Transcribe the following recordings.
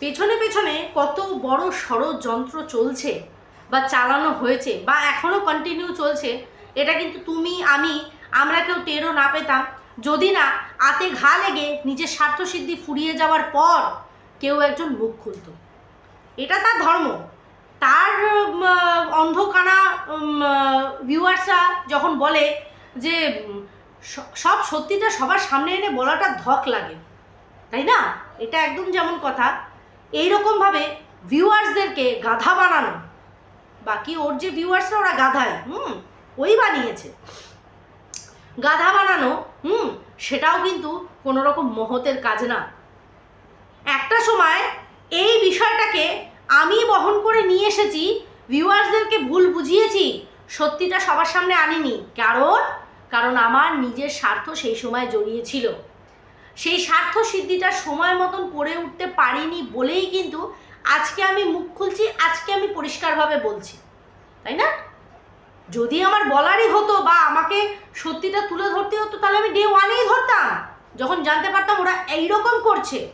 পেছনে পেছনে কত বড় ষড়যন্ত্র চলছে বা চালানো হয়েছে বা এখনও কন্টিনিউ চলছে, এটা কিন্তু তুমি, আমি, আমরা কেউ টেরও না পেতাম। যদি না, আতে ঘা লেগে নিজের স্বার্থসিদ্ধি ফুরিয়ে যাওয়ার পর কেউ একজন মুখ খুলত। এটা তার ধর্ম। তার অন্ধকানা ভিউয়ার্সরা যখন বলে যে সব সত্যিটা সবার সামনে এনে বলাটা ধক লাগে। তাই না? এটা একদম যেমন কথা। এইরকমভাবে ভিউয়ার্সদেরকে গাধা বানানো। বাকি ওর যে ভিউয়ার্সরা ওরা গাধায়। হুম, ওই বানিয়েছে। গাধা বানানো, হুম, সেটাও কিন্তু কোনো রকম মহতের কাজ না। একটা সময় এই বিষয়টাকে আমি বহন করে নিয়ে এসেছি ভিউয়ার্সদেরকে ভুল বুঝিয়েছি, সত্যিটা সবার সামনে আনিনি। কারণ কারণ আমার নিজের স্বার্থ সেই সময় জড়িয়েছিল সেই স্বার্থ সিদ্ধিটা সময় মতন করে উঠতে পারিনি বলেই কিন্তু আজকে আমি মুখ খুলছি, আজকে আমি পরিষ্কারভাবে বলছি। তাই না? যদি আমার বলারই হতো বা আমাকে সত্যিটা তুলে ধরতে হতো, তাহলে আমি ডে ওয়ানেই ধরতাম। যখন জানতে পারতাম ওরা এইরকম করছে,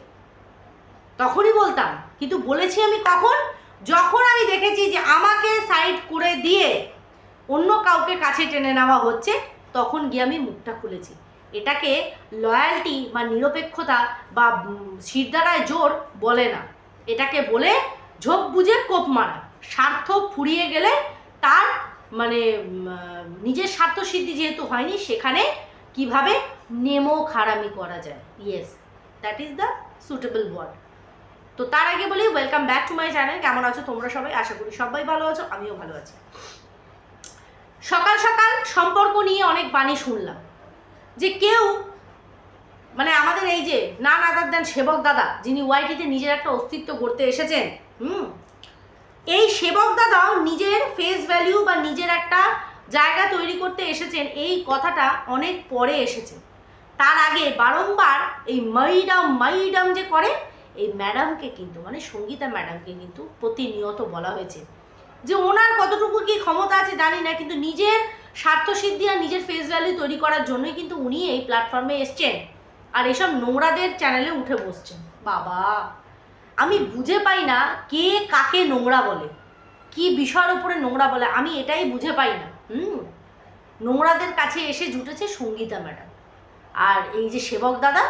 তখনই বলতাম। কিন্তু বলেছি আমি কখন? যখন আমি দেখেছি যে আমাকে সাইড করে দিয়ে অন্য কাউকে কাছে টেনে নেওয়া হচ্ছে, তখন গিয়ে আমি মুখটা খুলেছি। এটাকে লয়্যালটি বা নিরপেক্ষতা বা উম, শিরদাঁড়ায় জোর বলে না। এটাকে বলে ঝোপ বুঝে কোপ মারা। স্বার্থ ফুরিয়ে গেলে তার মানে নিজের স্বার্থ সিদ্ধি যেহেতু হয়নি সেখানে কীভাবে নেমো খারামি করা যায়। Yes that is the suitable word তো তার আগে বলি welcome back to my channel কেমন আছো তোমরা সবাই? আশা করি সবাই ভালো আছো আমিও ভালো আছি। সকাল সকাল সম্পর্ক নিয়ে অনেক বাণী শুনলাম। যে কেউ মানে আমাদের এই যে না নাদার দেন সেবক দাদা, যিনি ওয়াইটিতে নিজের একটা অস্তিত্ব গড়তে এসেছেন, হুম? এই সেবক দাদাও নিজের ফেস ভ্যালিউ বা নিজের একটা জায়গা তৈরি করতে এসেছেন, এই কথাটা অনেক পরে এসেছে। তার আগে বারংবার এই মাইডাম মাইডাম যে করে, এই ম্যাডামকে কিন্তু মানে সঙ্গীতা ম্যাডামকে কিন্তু প্রতিনিয়ত বলা হয়েছে। যে ওনার কতটুকু কি ক্ষমতা আছে জানি না, কিন্তু নিজের স্বার্থসিদ্ধি আর নিজের ফেস ভ্যালু তৈরি করার জন্যই কিন্তু উনি এই প্ল্যাটফর্মে এসছেন। আর এসব নোংরাদের চ্যানেলে উঠে বসছেন। বাবা, আমি বুঝে পাই না কে কাকে নোংরা বলে, কি বিষয়ের উপরে নোংরা বলে, আমি এটাই বুঝে পাই না। হুম? নোংরাদের কাছে এসে জুটেছে সঙ্গীতা ম্যাডাম। আর এই যে সেবক দাদা,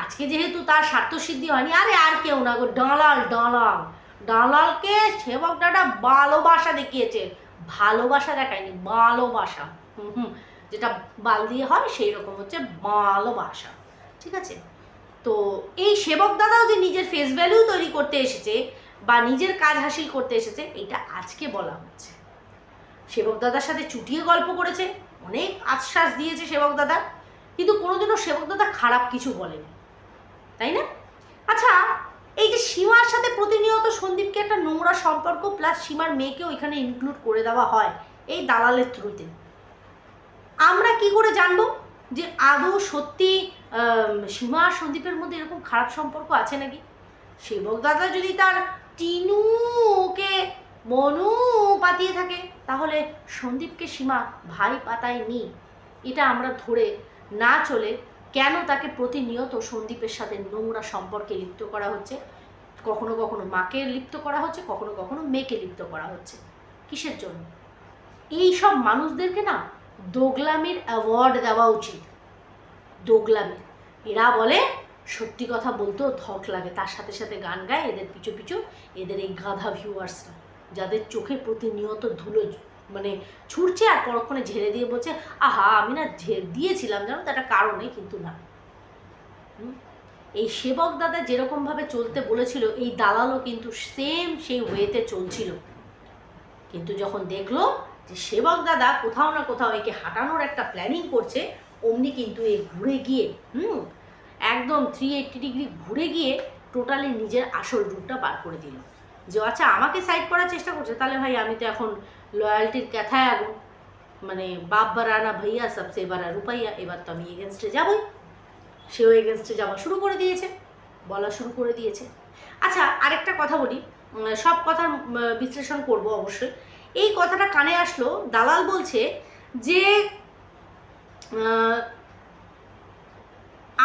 আজকে যেহেতু তার স্বার্থসিদ্ধি হয়নি, আরে আর কেউ না গো ডালাল ডালাল ডালালকে সেবক দাদা ভালোবাসা দেখিয়েছে। ভালোবাসা দেখায়নি ভালোবাসা হুম হুম, যেটা বাল দিয়ে হয়, সেই রকম হচ্ছে ভালোবাসা ঠিক আছে? তো এই সেবক দাদাও যে নিজের ফেস ভ্যালু তৈরি করতে এসেছে বা নিজের কাজ হাসিল করতে এসেছে, এটা আজকে বলা হচ্ছে। সেবক দাদার সাথে চুটিয়ে গল্প করেছে, অনেক আশ্বাস দিয়েছে সেবক দাদা, কিন্তু কোনোদিনও সেবক দাদা খারাপ কিছু বলেনি। তাই না? আচ্ছা এই যে সীমার সাথে প্রতিনিয়ত সন্দীপকে একটা নোংরা সম্পর্ক প্লাস সীমার মেয়েকেও এখানে ইনক্লুড করে দেওয়া হয় এই দালালের থ্রুতে আমরা কি করে জানব যে আদৌ সত্যি সীমা আর সন্দীপের মধ্যে এরকম খারাপ সম্পর্ক আছে নাকি? সেবক দাদা যদি তার টিনুকে মনু পাতিয়ে থাকে, তাহলে সন্দীপকে সীমা ভাই পাতায় নি এটা আমরা ধরে না চলে কেন তাকে প্রতিনিয়ত সন্দীপের সাথে নোংরা সম্পর্কে লিপ্ত করা হচ্ছে? কখনো কখনো মাকে লিপ্ত করা হচ্ছে, কখনো কখনো মেয়েকে লিপ্ত করা হচ্ছে। কিসের জন্য? এই সব মানুষদেরকে না দোগলামির অ্যাওয়ার্ড দেওয়া উচিত। দোগলামির এরা বলে, সত্যি কথা বলতেও ধক লাগে। তার সাথে সাথে গান গায়, এদের পিছু পিছু এদের এই গাধা ভিউয়ার্সরা যাদের চোখে প্রতিনিয়ত ধুলো মানে ছুটছে আর পরক্ষণে ঝেড়ে দিয়ে বলছে, আহা, আমি না দিয়েছিলাম জানো তো একটা কারণে কিন্তু না। এই সেবক দাদা যেরকমভাবে চলতে বলেছিল, এই দালালও কিন্তু সেম সেই ওয়েতে চলছিল। কিন্তু যখন দেখল যে সেবক দাদা কোথাও না কোথাও একে হাঁটানোর একটা প্ল্যানিং করছে, অমনি কিন্তু এ ঘুরে গিয়ে, হুম? একদম থ্রি এইট্টি ডিগ্রি ঘুরে গিয়ে টোটালি নিজের আসল রূপটা পার করে দিল। যে আচ্ছা আমাকে সাইড করার চেষ্টা করছে, তাহলে ভাই আমি তো এখন লয়্যালটির ক্যাথায় আগুন মানে বাপ বারানা ভাইয়া সবসে বারা রুপাইয়া, এবার তো আমি এগেনস্টে যাবই। সেও এগেনস্টে যাওয়া শুরু করে দিয়েছে, বলা শুরু করে দিয়েছে। আচ্ছা আরেকটা কথা বলি। সব কথার বিশ্লেষণ করব অবশ্যই। এই কথাটা কানে আসলো, দালাল বলছে যে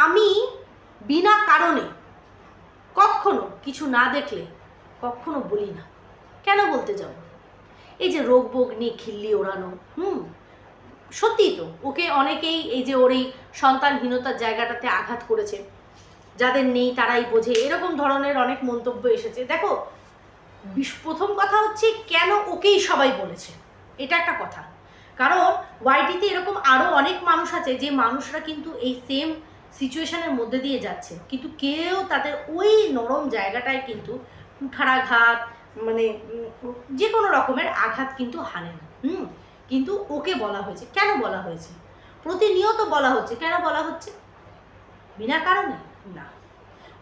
আমি বিনা কারণে কখনো কিছু না দেখলে, কখনো বলি না। কেন বলতে যাব? এই যে রোগ বোগ নিয়ে খিল্লি ওড়ানো, হুম? সত্যিই তো, ওকে অনেকেই এই যে ওর এই সন্তানহীনতার জায়গাটাতে আঘাত করেছে। যাদের নেই তারাই বোঝে, এরকম ধরনের অনেক মন্তব্য এসেছে। দেখো প্রথম কথা হচ্ছে কেন ওকেই সবাই বলেছে? এটা একটা কথা। কারণ ওয়াইটিতে এরকম আরও অনেক মানুষ আছে, যে মানুষরা কিন্তু এই সেম সিচুয়েশনের মধ্যে দিয়ে যাচ্ছে। কিন্তু কেউ তাদের ওই নরম জায়গাটায় কিন্তু কুঠারাঘাত মানে যে কোনো রকমের আঘাত কিন্তু হানে না, হুম? কিন্তু ওকে বলা হয়েছে। কেন বলা হয়েছে? প্রতিনিয়ত বলা হচ্ছে। কেন বলা হচ্ছে? বিনা কারণে? না।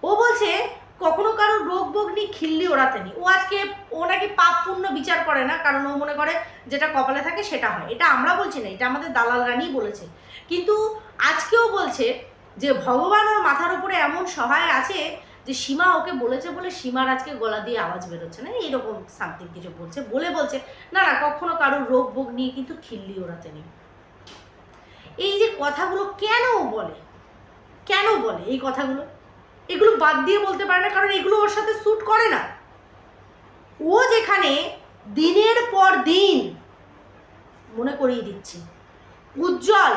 ও বলছে, কখনো কারও রোগ বোগ নিয়ে খিল্লি ওড়াতে নি ও আজকে, ও নাকি পাপ পুণ্য বিচার করে না, কারণ ও মনে করে যেটা কপালে থাকে সেটা হয়। এটা আমরা বলছি না, এটা আমাদের দালাল রানী বলেছে। কিন্তু আজকেও বলছে যে, ভগবান ওর মাথার উপরে এমন সহায় আছে যে সীমা ওকে বলেছে বলে সীমার আজকে গলা দিয়ে আওয়াজ বেরোচ্ছে না, এইরকম সামথিং কিছু বলছে, বলে বলছে, না না, কখনো কারও রোগ বোগ নিয়ে কিন্তু খিল্লি ওড়াতে নেই। এই যে কথাগুলো কেন বলে? কেন বলে এই কথাগুলো? এগুলো বাদ দিয়ে বলতে পারে না, কারণ এগুলো ওর সাথে স্যুট করে না। ও যেখানে দিনের পর দিন, মনে করিয়ে দিচ্ছি, উজ্জ্বল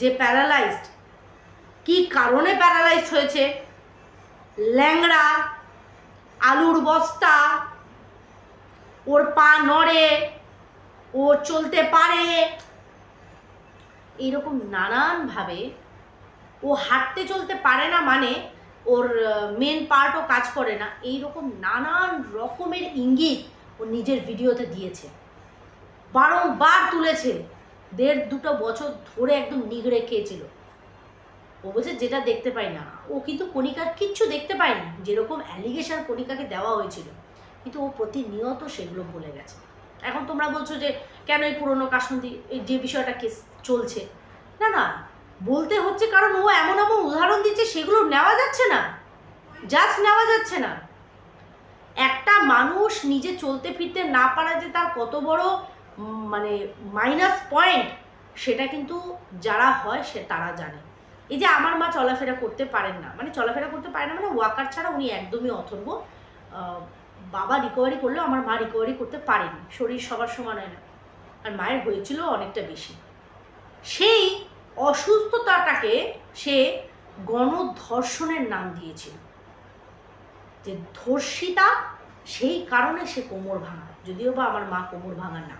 যে প্যারালাইজড কি কারণে প্যারালাইজড হয়েছে? ল্যাংড়া, আলুর বস্তা, ওর পা নড়ে, ও চলতে পারে। এইরকম নানানভাবে ও হাঁটতে চলতে পারে না মানে ওর মেন পার্টও কাজ করে না। এই রকম নানান রকমের ইঙ্গিত ও নিজের ভিডিওতে দিয়েছে। বারংবার তুলেছে। দেড় দুটো বছর ধরে একদম নিগড়ে খেয়েছিল। ও বলছে যেটা দেখতে পাই না। ও কিন্তু কণিকার কিচ্ছু দেখতে পায়নি, যেরকম অ্যালিগেশন কণিকাকে দেওয়া হয়েছিল। কিন্তু ও প্রতিনিয়ত সেগুলো বলে গেছে। এখন তোমরা বলছো যে, কেন এই পুরনো কাসন্দি এই যে বিষয়টা কেস চলছে? না না, বলতে হচ্ছে কারণ ও এমন এমন উদাহরণ দিচ্ছে, সেগুলো নেওয়া যাচ্ছে না। জাস্ট নেওয়া যাচ্ছে না। একটা মানুষ নিজে চলতে ফিরতে না পারা যে তার কত বড় মানে মাইনাস পয়েন্ট সেটা কিন্তু যারা হয় সে তারা জানে। এই যে আমার মা চলাফেরা করতে পারেন না মানে চলাফেরা করতে পারে না মানে ওয়াকার ছাড়া উনি একদমই অথর্ব। বাবা রিকভারি করলেও আমার মা রিকভারি করতে পারেনি, শরীর সবার সমান হয় না। আর মায়ের হয়েছিল অনেকটা বেশি। সেই অসুস্থতাটাকে সে গণধর্ষণের নাম দিয়েছিল। যে ধর্ষিতা, সেই কারণে সে কোমর ভাঙা যদিও বা আমার মা কোমর ভাঙা না।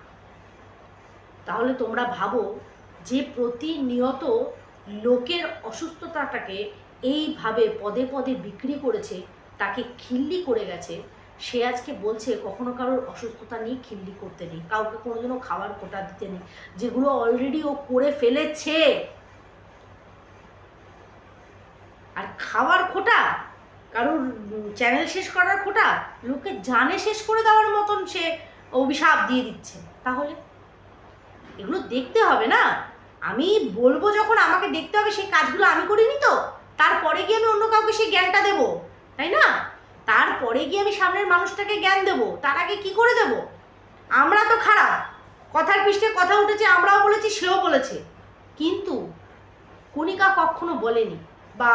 তাহলে তোমরা ভাবো যে প্রতিনিয়ত লোকের অসুস্থতাটাকে এইভাবে পদে পদে বিক্রি করেছে, তাকে খিল্লি করে গেছে। সে আজকে বলছে, কখনো কারোর অসুস্থতা নিয়ে খিল্লি করতে নেই, কাউকে কোনোদিনও খাবার কোটা দিতে নেই, যেগুলো অলরেডি ও করে ফেলেছে। আর খাওয়ার খোটা কারোর চ্যানেল শেষ করার খোটা লোকে জানে শেষ করে দেওয়ার মতন সে অভিশাপ দিয়ে দিচ্ছে। তাহলে এগুলো দেখতে হবে না? আমি বলব যখন আমাকে দেখতে হবে সেই কাজগুলো আমি করিনি তো, তারপরে গিয়ে আমি অন্য কাউকে সেই জ্ঞানটা দেবো, তাই না? তারপরে গিয়ে আমি সামনের মানুষটাকে জ্ঞান দেবো, তার আগে কী করে দেব? আমরা তো খারাপ, কথার পৃষ্ঠে কথা উঠেছে, আমরাও বলেছি, সেও বলেছে। কিন্তু কণিকা কখনো বলেনি, বা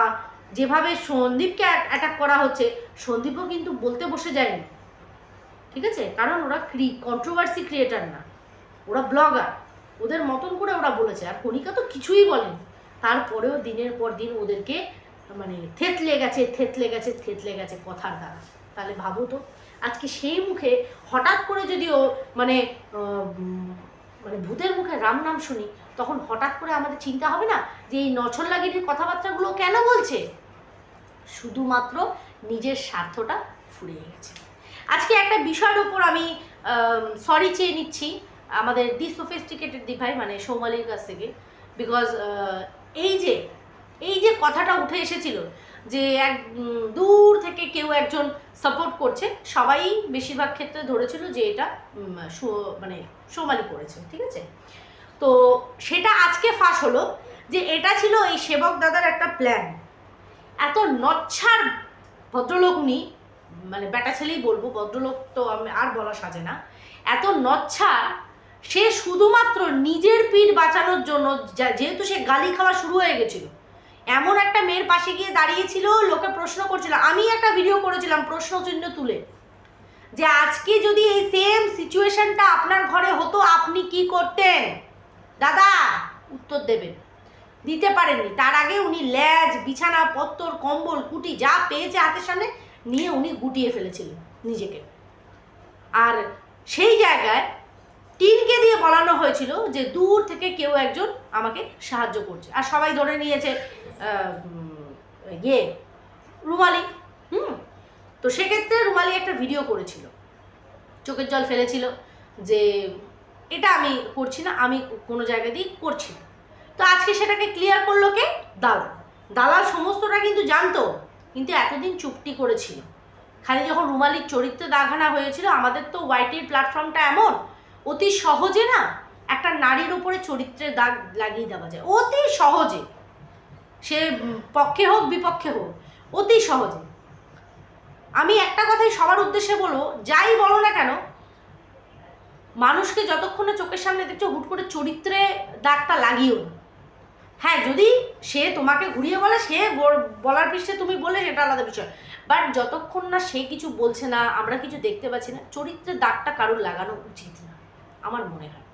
যেভাবে সন্দীপকে অ্যাটাক করা হচ্ছে, সন্দীপও কিন্তু বলতে বসে যায়নি। ঠিক আছে? কারণ ওরা ক্রি কন্ট্রোভার্সি ক্রিয়েটার না, ওরা ব্লগার ওদের মতন করে ওরা বলেছে। আর কণিকা তো কিছুই বলেনি। তারপরেও দিনের পর দিন ওদেরকে মানে থেতলে গেছে থেতলে গেছে থেতলে গেছে কথার দ্বারা। তাহলে ভাবো তো, আজকে সেই মুখে হঠাৎ করে যদি ও মানে মানে ভূতের মুখে রাম নাম শুনি, তখন হঠাৎ করে আমাদের চিন্তা হবে না যে এই নছল্লাগিরির কথাবার্তাগুলো কেন বলছে? শুধুমাত্র নিজের স্বার্থটা ফুরিয়ে গেছে। আজকে একটা বিষয়ের উপর আমি সরি চেয়ে নিচ্ছি। আমাদের ডিসোফিস্টিকেটেড দিভাই মানে সৌমালির কাছ থেকে বিকজ এই যে এই যে কথাটা উঠে এসেছিল যে এক দূর থেকে কেউ একজন সাপোর্ট করছে, সবাই বেশিরভাগ ক্ষেত্রে ধরেছিল যে এটা মানে সোমালি করেছে, ঠিক আছে? তো সেটা আজকে ফাঁস হলো যে এটা ছিল এই সেবক দাদার একটা প্ল্যান এত নচ্ছার ভদ্রলোক নি মানে বেটা ছেলেই বলব, ভদ্রলোক তো আমি আর বলা সাজে না, এত নচ্ছার সে শুধুমাত্র নিজের পিঠ বাঁচানোর জন্য যেহেতু সে গালি খাওয়া শুরু হয়ে গেছিল। এমন একটা মেয়ের পাশে গিয়ে দাঁড়িয়েছিল, লোকে প্রশ্ন করছিল, আমি একটা ভিডিও করেছিলাম প্রশ্ন চিহ্ন তুলে, যে আজকে যদি এই সেম সিচুয়েশনটা আপনার ঘরে হতো, আপনি কি করতেন? দাদা, উত্তর দেবেন। দিতে পারেননি। তার আগে উনি ল্যাজ বিছানা, পত্তর, কম্বল, কুটি যা পেয়েছে হাতের সামনে, নিয়ে উনি গুটিয়ে ফেলেছিলেন নিজেকে। আর সেই জায়গায় টিনকে দিয়ে বলানো হয়েছিল যে দূর থেকে কেউ একজন আমাকে সাহায্য করছে। আর সবাই ধরে নিয়েছে ইয়ে রুমালি। হুম? তো সেক্ষেত্রে রুমালি একটা ভিডিও করেছিল। চোখের জল ফেলেছিল যে এটা আমি করছি না, আমি কোনো জায়গা দিয়ে করছি না। তো আজকে সেটাকে ক্লিয়ার করল কে? দালাল। দালাল সমস্তটা কিন্তু জানতো, কিন্তু এতদিন চুপটি করেছিল। খালি যখন রুমালির চরিত্রে দাঘানা হয়েছিল, আমাদের তো ওয়াইটির প্ল্যাটফর্মটা এমন অতি সহজে না একটা নারীর উপরে চরিত্রের দাগ লাগিয়ে দেওয়া যায়। অতি সহজে। সে পক্ষে হোক, বিপক্ষে হোক, অতি সহজে। আমি একটা কথাই সবার উদ্দেশ্যে বলব, যাই বলো না কেন, মানুষকে যতক্ষণ চোখের সামনে দেখছ, হুট করে চরিত্রে দাগটা লাগিও হ্যাঁ যদি সে তোমাকে ঘুরিয়ে বলে, সে বল- বলার পৃষ্ঠে তুমি বললে সেটা আলাদা বিষয়। বাট যতক্ষণ না সে কিছু বলছে না, আমরা কিছু দেখতে পাচ্ছি না, চরিত্রের দাগটা কারোর লাগানো উচিত না। আমার মনে হয়।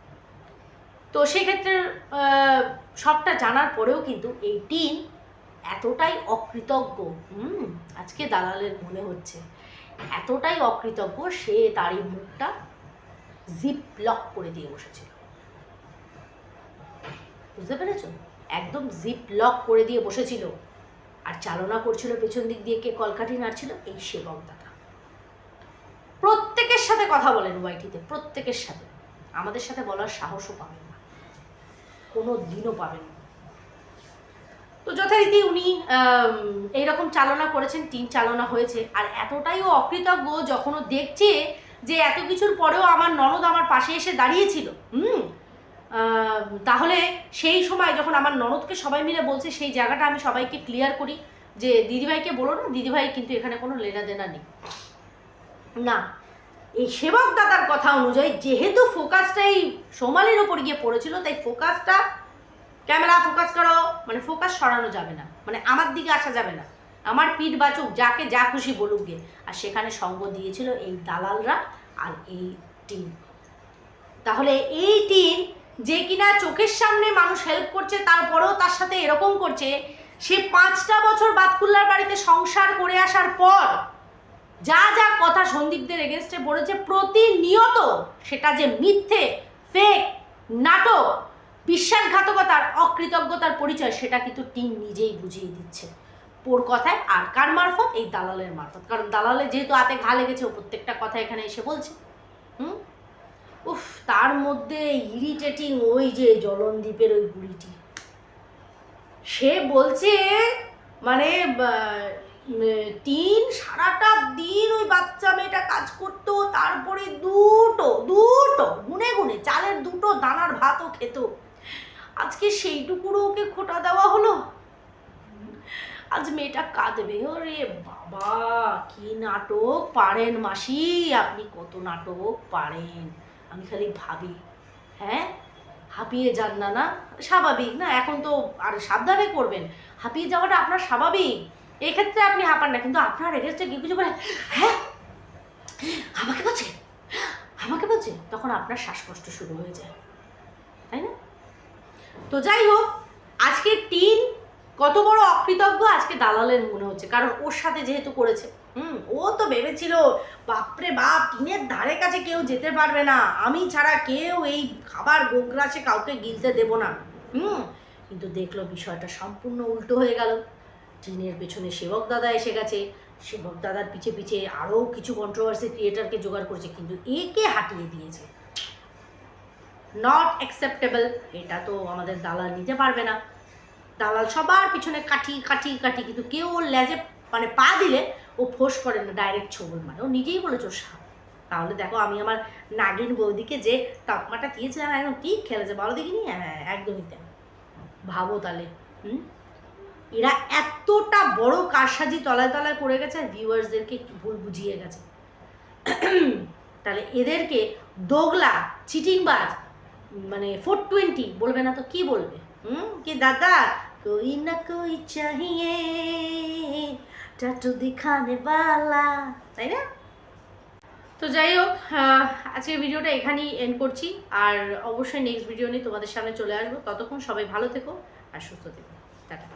তো সেক্ষেত্রে সবটা জানার পরেও কিন্তু এই টিম এতটাই অকৃতজ্ঞ, হুম, আজকে দালালের মনে হচ্ছে, এতটাই অকৃতজ্ঞ, সে তারই মুখটা জিপ লক করে দিয়ে বসেছিল। বুঝতে পেরেছ? একদম জিপ লক করে দিয়ে বসেছিল। আর চালনা করছিল পেছন দিক দিয়ে কে কলকাঠি নাড়ছিল, এই সেবক দাদা। প্রত্যেকের সাথে কথা বলেন ওয়াইটিতে, প্রত্যেকের সাথে। আমাদের সাথে বলার সাহসও পাবেন না। কোনো দিনও পাবেন না। তো যথারীতি উনি এইরকম চালনা করেছেন, টিম চালনা হয়েছে। আর এতটাই ও অকৃতজ্ঞ যখন ও দেখছে যে এত কিছুর পরেও আমার ননদ আমার পাশে এসে দাঁড়িয়েছিল, হুম? তাহলে সেই সময় যখন আমার ননদকে সবাই মিলে বলছে, সেই জায়গাটা আমি সবাইকে ক্লিয়ার করি যে, দিদিভাইকে বলো না, দিদিভাই কিন্তু এখানে কোনো লেনা দেনা নেই। না এই সেবক দাতার কথা অনুযায়ী যেহেতু ফোকাসটা এই সোমালির ওপর গিয়ে পড়েছিল, তাই ফোকাসটা ক্যামেরা ফোকাস করো মানে ফোকাস সরানো যাবে না। মানে আমার দিকে আসা যাবে না। আমার পিঠ বাচুক, যাকে যা খুশি বলুক গে। আর সেখানে সঙ্গ দিয়েছিল এই দালালরা আর এই টিম। তাহলে এই টিম যে কিনা চোখের সামনে মানুষ হেল্প করছে, তারপরেও তার সাথে এরকম করছে, সে পাঁচটা বছর বাতকুল্লার বাড়িতে সংসার করে আসার পর যা যা কথা সন্দীপদের এগেনস্টে বলেছে, প্রতিনিয়ত সেটা যে মিথ্যে ফেক নাটক, বিশ্বাসঘাতকতার, অকৃতজ্ঞতার পরিচয়, সেটা কিন্তু টিম নিজেই বুঝিয়ে দিচ্ছে। পোর কথায় আর কার মারফত? এই দালালের মারফত। কারণ দালালে যেহেতু হাতে ঘা লেগেছে, ও প্রত্যেকটা কথা এখানে এসে বলছে। হুম? উফ, তার মধ্যে ইরিটেটিং ওই যে জলনদ্বীপের ওই বুড়িটি। সে বলছে মানে তিন সারাটা দিন ওই বাচ্চা মেয়েটা কাজ করতো, তারপরে দুটো দুটো, গুনে গুনে, চালের দুটো দানার ভাতও খেত। আজকে সেইটুকুরও ওকে খোটা দেওয়া হলো। আজ মেয়েটা কাঁদবে। ওরে বাবা, কি নাটক পারেন মাসি, আপনি কত নাটক পারেন। আমি খালি ভাবি হ্যাঁ? হাঁপিয়ে যান না না? স্বাভাবিক, না? এখন তো আর সাবধানে করবেন। হাঁপিয়ে যাওয়াটা আপনার স্বাভাবিক। এক্ষেত্রে আপনি হাঁপান না, কিন্তু আপনার এগেস্টে গিয়ে কিছু বলে হ্যাঁ আমাকে বলছে আমাকে বলছে, তখন আপনার শ্বাসকষ্ট শুরু হয়ে যায়। তাই না? তো যাই হোক, আজকে টিন কত বড় অকৃতজ্ঞ আজকে দালালের মনে হচ্ছে, কারণ ওর সাথে যেহেতু করেছে। হুম, ও তো ভেবেছিল, বাপরে বাপ, টিনের ধারে কাছে কেউ যেতে পারবে না, আমি ছাড়া কেউ এই খাবার গোগ্রাসে কাউকে গিলতে দেব না। হুম, কিন্তু দেখল বিষয়টা সম্পূর্ণ উল্টো হয়ে গেল। টিনের পেছনে সেবক দাদা এসে গেছে। সেবক দাদার পিছে পিছে আরও কিছু কন্ট্রোভার্সি ক্রিয়েটারকে জোগাড় করেছে, কিন্তু একে হাঁটিয়ে দিয়েছে। নট অ্যাকসেপ্টেবল এটা তো আমাদের দালাল নিতে পারবে না। দালাল সবার পিছনে কাঠি কাঠি কাঠি, কিন্তু কেউ ওর লেজে মানে পা দিলে ও ফোঁস করে না ডাইরেক্ট ছবল মানে ও নিজেই বলেছে ওর সাপ। তাহলে দেখো, আমি আমার নাগিন বৌদিকে যে তাপমাটা দিয়েছিলাম, একদম ঠিক খেলেছে। বলো দেখিনি? হ্যাঁ একদমই তাই। ভাবো তাহলে। হুম? এরা এতটা বড় কারসাজি তলায় তলায় করে গেছে ভিউয়ার্সদেরকে একটু ভুল বুঝিয়ে গেছে। তাহলে এদেরকে দোগলা, চিটিংবাজ মানে ফোর টোয়েন্টি বলবে না তো কি বলবে? হুম? কি দাদা, কই না কই চাহিয়ে, টাটু দিখানে বালা। তাই না? তো যাই হোক আজকের ভিডিওটা এখানেই এন্ড করছি। আর অবশ্যই নেক্সট ভিডিও নিয়ে তোমাদের সামনে চলে আসব। ততক্ষণ সবাই ভালো থেকো আর সুস্থ থেকো। টাটা।